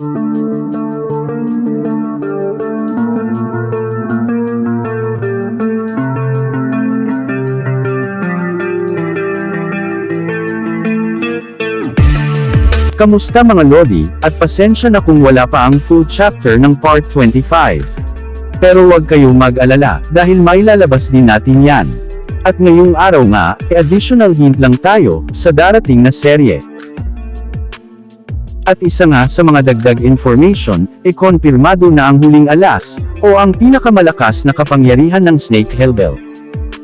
Kamusta mga Lodi, at pasensya na kung wala pa ang full chapter ng part 25. Pero huwag kayong mag-alala, dahil may lalabas din natin yan. At ngayong araw nga, e additional hint lang tayo, sa darating na serye. At isa nga sa mga dagdag information, e konfirmado na ang huling alas, o ang pinakamalakas na kapangyarihan ng Snake Hellbell.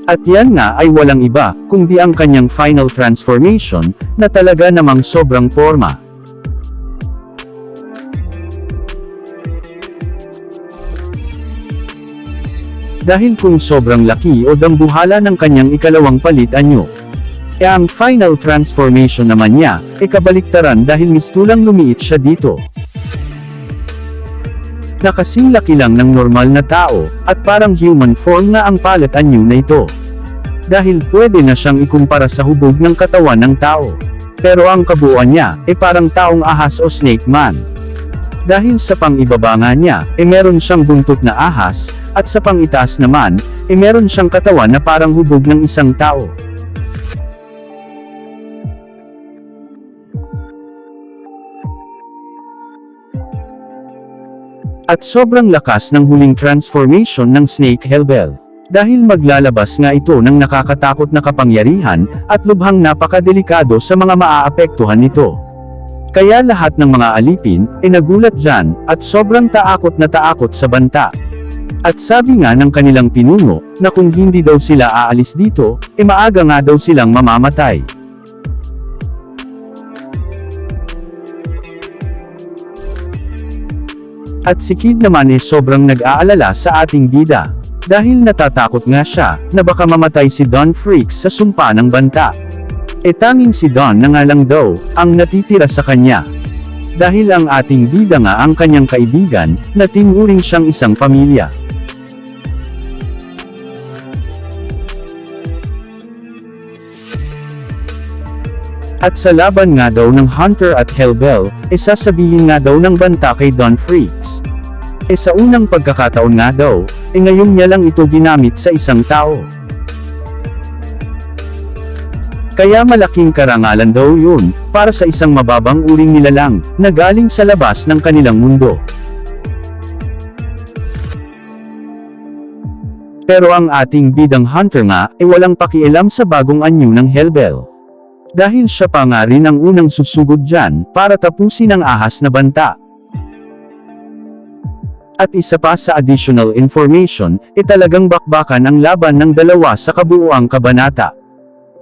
At yan nga ay walang iba, kundi ang kanyang final transformation, na talaga namang sobrang forma. Dahil kung sobrang laki o dambuhala ng kanyang ikalawang palit anyo. E ang final transformation naman niya, e kabaliktaran dahil mistulang lumiit siya dito. Na kasing laki lang ng normal na tao, at parang human form nga ang palit anyo na ito. Dahil pwede na siyang ikumpara sa hubog ng katawan ng tao. Pero ang kabuuan niya, e parang taong ahas o snake man. Dahil sa pang-ibaba nga niya, e meron siyang buntot na ahas, at sa pang-itaas naman, e meron siyang katawan na parang hubog ng isang tao. At sobrang lakas ng huling transformation ng Snake Hellbell. Dahil maglalabas nga ito ng nakakatakot na kapangyarihan, at lubhang napakadelikado sa mga maaapektuhan nito. Kaya lahat ng mga alipin, e nagulat dyan, at sobrang taakot na taakot sa banta. At sabi nga ng kanilang pinuno, na kung hindi daw sila aalis dito, e maaga nga daw silang mamamatay. At si Kid naman eh sobrang nag-aalala sa ating bida. Dahil natatakot nga siya, na baka mamatay si Don Freaks sa sumpa ng banta. E tanging si Don na nga lang daw, ang natitira sa kanya. Dahil ang ating bida nga ang kanyang kaibigan, na tinuring siyang isang pamilya. At sa laban nga daw ng Hunter at Hellbell, e sasabihin nga daw ng banta kay Don Freaks. E sa unang pagkakataon nga daw, e ngayon niya lang ito ginamit sa isang tao. Kaya malaking karangalan daw yun, para sa isang mababang uring nilalang, na galing sa labas ng kanilang mundo. Pero ang ating bidang hunter nga, ay walang pakialam sa bagong anyo ng Hellbell. Dahil siya pa nga rin ang unang susugod dyan, para tapusin ang ahas na banta. At isa pa sa additional information, e talagang bakbakan ang laban ng dalawa sa kabuuang kabanata.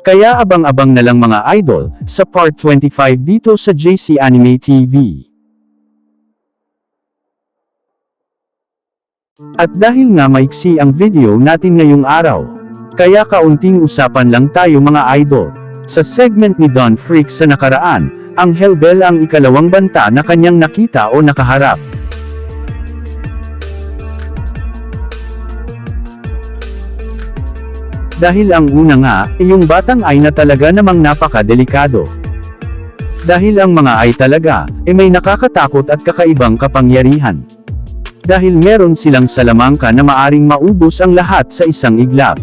Kaya abang-abang na lang mga idol, sa part 25 dito sa JC Anime TV. At dahil nga maiksi ang video natin ngayong araw, kaya kaunting usapan lang tayo mga idol. Sa segment ni Don Freak sa nakaraan, ang Hellbell ang ikalawang banta na kanyang nakita o nakaharap. Dahil ang una nga, yung batang ay na talaga namang napakadelikado. Dahil ang mga ay talaga, eh may nakakatakot at kakaibang kapangyarihan. Dahil meron silang salamangka na maaring maubos ang lahat sa isang iglap.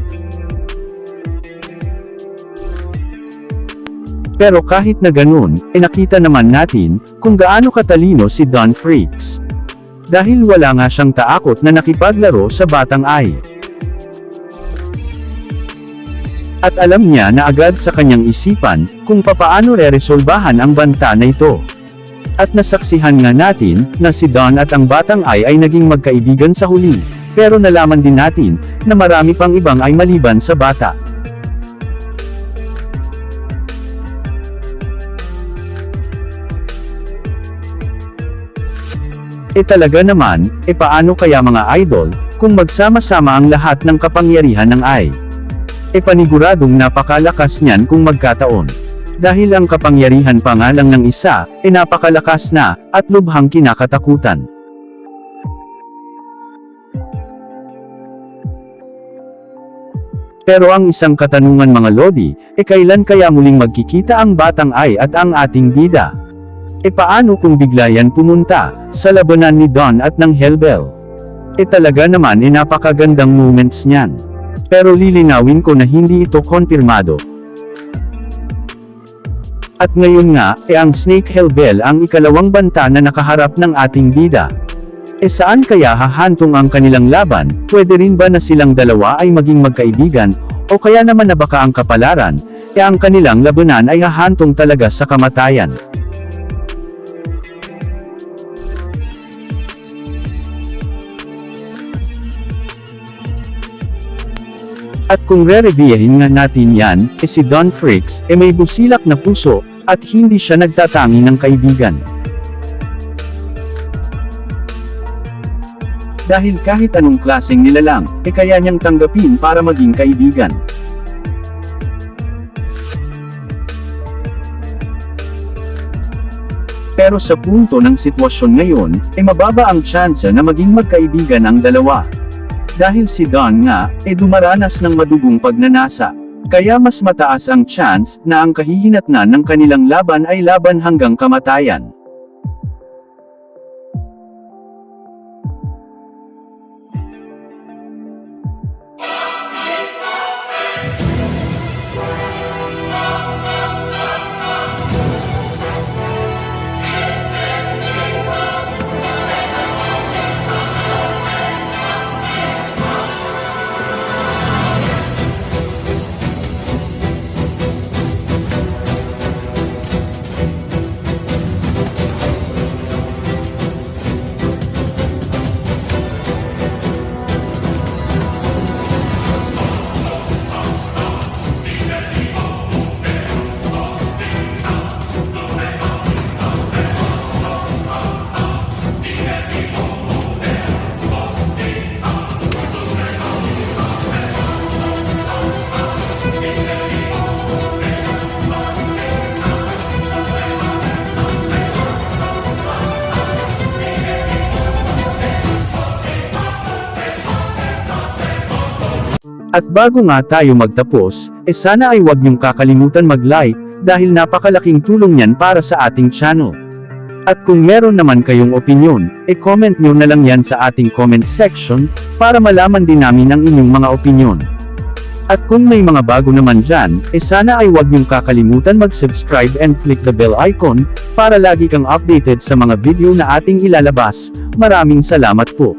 Pero kahit na ganun, eh nakita naman natin, kung gaano katalino si Don Freaks. Dahil wala nga siyang taakot na nakipaglaro sa batang ay. At alam niya na agad sa kanyang isipan, kung papaano re-resolbahan ang banta na ito. At nasaksihan nga natin, na si Don at ang batang ay ay naging magkaibigan sa huli. Pero nalaman din natin, na marami pang ibang ay maliban sa bata. E talaga naman, e paano kaya mga idol, kung magsama-sama ang lahat ng kapangyarihan ng ay? E paniguradong napakalakas niyan kung magkataon. Dahil ang kapangyarihan pa nga lang ng isa, e napakalakas na, at lubhang kinakatakutan. Pero ang isang katanungan mga Lodi, e kailan kaya muling magkikita ang batang ay at ang ating bida? E paano kung bigla yan pumunta, sa labanan ni Don at ng Hellbell? E talaga naman e napakagandang moments niyan. Pero lilinawin ko na hindi ito konfirmado. At ngayon nga, e ang Snake Hellbell ang ikalawang banta na nakaharap ng ating bida. E saan kaya hahantong ang kanilang laban, pwede rin ba na silang dalawa ay maging magkaibigan, o kaya naman na baka ang kapalaran, e ang kanilang labanan ay hahantong talaga sa kamatayan. At kung re-reviewin nga natin yan, e si Don Fricks, e may busilak na puso, at hindi siya nagtatangi ng kaibigan. Dahil kahit anong klaseng nilalang, e kaya niyang tanggapin para maging kaibigan. Pero sa punto ng sitwasyon ngayon, e mababa ang tsansa na maging magkaibigan ang dalawa. Dahil si Don nga, e dumaranas ng madugong pagnanasa. Kaya mas mataas ang chance na ang kahihinatnan ng kanilang laban ay laban hanggang kamatayan. At bago nga tayo magtapos, e sana ay huwag niyong kakalimutan mag-like, dahil napakalaking tulong yan para sa ating channel. At kung meron naman kayong opinion, e comment nyo na lang yan sa ating comment section, para malaman din namin ang inyong mga opinion. At kung may mga bago naman dyan, e sana ay huwag niyong kakalimutan mag-subscribe and click the bell icon, para lagi kang updated sa mga video na ating ilalabas. Maraming salamat po.